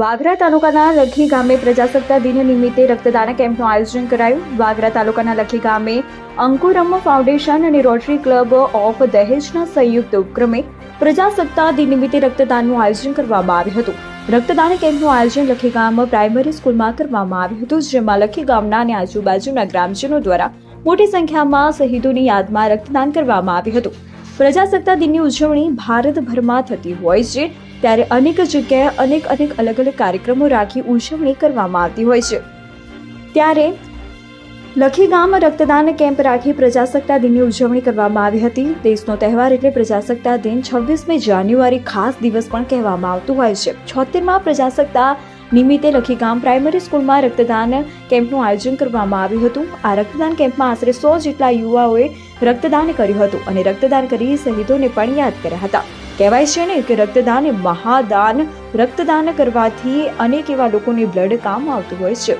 વાગરા તાલુકાના લખી ગામે પ્રજાસત્તા દિન નિમિત્તે રક્તદાન કેમ્પનું આયોજન કરાયું. વાગરા તાલુકાના લખી ગામે અંકુરમ ફાઉન્ડેશન અને રોટરી ક્લબ ઓફ દહેજના સંયુક્ત ઉપક્રમે પ્રજાસત્તા દિન નિમિત્તે રક્તદાનનું આયોજન કરવામાં આવ્યું હતું. રક્તદાન કેમ્પનું આયોજન લખી ગામ પ્રાઇમરી સ્કૂલમાં કરવામાં આવ્યું હતું, જેમાં લખી ગામના અને આજુબાજુના ગ્રામજનો દ્વારા મોટી સંખ્યામાં શહીદોની યાદમાં રક્તદાન કરવામાં આવ્યું હતું. પ્રજાસત્તાક દિનની ઉજવણી ભારતભરમાં થતી હોય છે, ત્યારે અનેક જગ્યાએ અનેક અનેક અલગ અલગ કાર્યક્રમો રાખી ઉજવણી કરવામાં આવતી હોય છે. ત્યારે લખી ગામ રક્તદાન કેમ્પ રાખી પ્રજાસત્તાક દિનની ઉજવણી કરવામાં આવી હતી. દેશનો તહેવાર એટલે પ્રજાસત્તાક દિન છવ્વીસમી જાન્યુઆરી ખાસ દિવસ પણ કહેવામાં આવતું હોય છે. છોતેરમાં પ્રજાસત્તાક નિમિત્તે લખી ગામ પ્રાઇમરી સ્કૂલમાં રક્તદાન કેમ્પનું આયોજન કરવામાં આવ્યું હતું. આ રક્તદાન કેમ્પમાં આશરે સો જેટલા યુવાઓએ રક્તદાન કર્યું હતું અને રક્તદાન કરી શહીદોને પણ યાદ કર્યા હતા. કહેવાય છે ને કે રક્તદાન મહાદાન, રક્તદાન કરવાથી અનેક એવા લોકોને બ્લડ કામ આવતું હોય છે.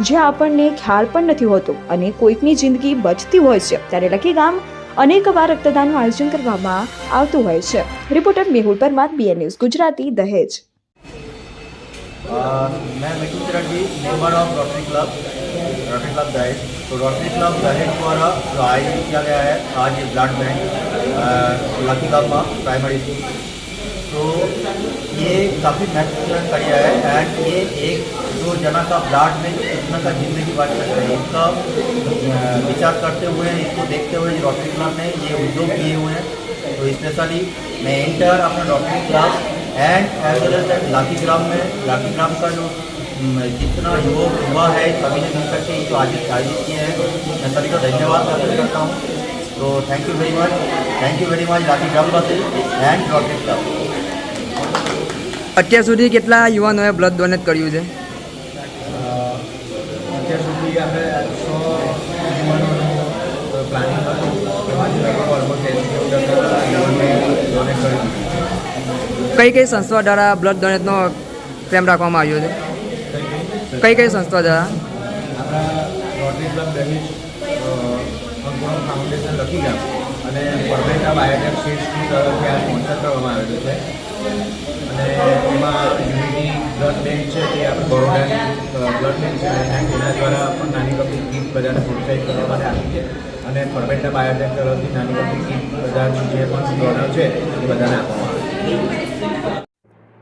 જે આપણને ખ્યાલ પણ નથી હોતો અને કોઈકની જિંદગી બચતી હોય છે. ત્યારે લખી ગામ અનેક વાર રક્તદાનનું આયોજન કરવામાં આવતું હોય છે. Reporter Mehul Parmar BN news Gujarati Dahej. मैं Kiran ji member of Rotary Club Rotary Club Dahej तो रोटरी क्लब दहेज द्वारा जो आयोजित किया गया है आज ये ब्लड बैंक लकी गामा प्राइमरी स्कूल तो ये काफ़ी महत्वपूर्ण कार्य है एंड ये एक जो जना का ब्लड में कितना का ज़िंदगी बच सकता है। इसका विचार करते हुए इसको देखते हुए रोटरी क्लब ने ये उद्योग किए हुए हैं। तो स्पेशली मैं इंटर अपना Rotary Club and as well as लाठी ग्राम में लाठी ग्राम का जो हम्म, जितना युवक युवा है सभी ने मिल करके ये जो आज आयोजित किए हैं मैं सभी का धन्यवाद अर्पित करता हूँ तो thank you very much thank you very much लाठी ग्रामवासी एंड रोटरी क्लब અત્યાર સુધી કેટલા યુવાનોએ બ્લડ ડોનેટ કર્યું છે અત્યાર સુધી આપણે સો યુવાનોનું પ્લાનિંગ કઈ કઈ સંસ્થા દ્વારા બ્લડ ડોનેટનો કેમ્પ રાખવામાં આવ્યો છે? કઈ કઈ સંસ્થા દ્વારા? ફાઉન્ડેશન લખી ગયા અને પરમેટા બાયોટેક સીડ્સની તરફથી આ સ્પોન્સર કરવામાં આવેલું છે. અને એમાં બ્લડ બેંક છે બ્લડ બેંક છે દ્વારા પણ નાની કપી કીટ બધાને પ્રોત્સાહિત કરવા માટે આપી છે. અને પરમેટા બાયોટેક તરફથી નાની કપી કીટ બધા જે પણ ડોનર છે બધાને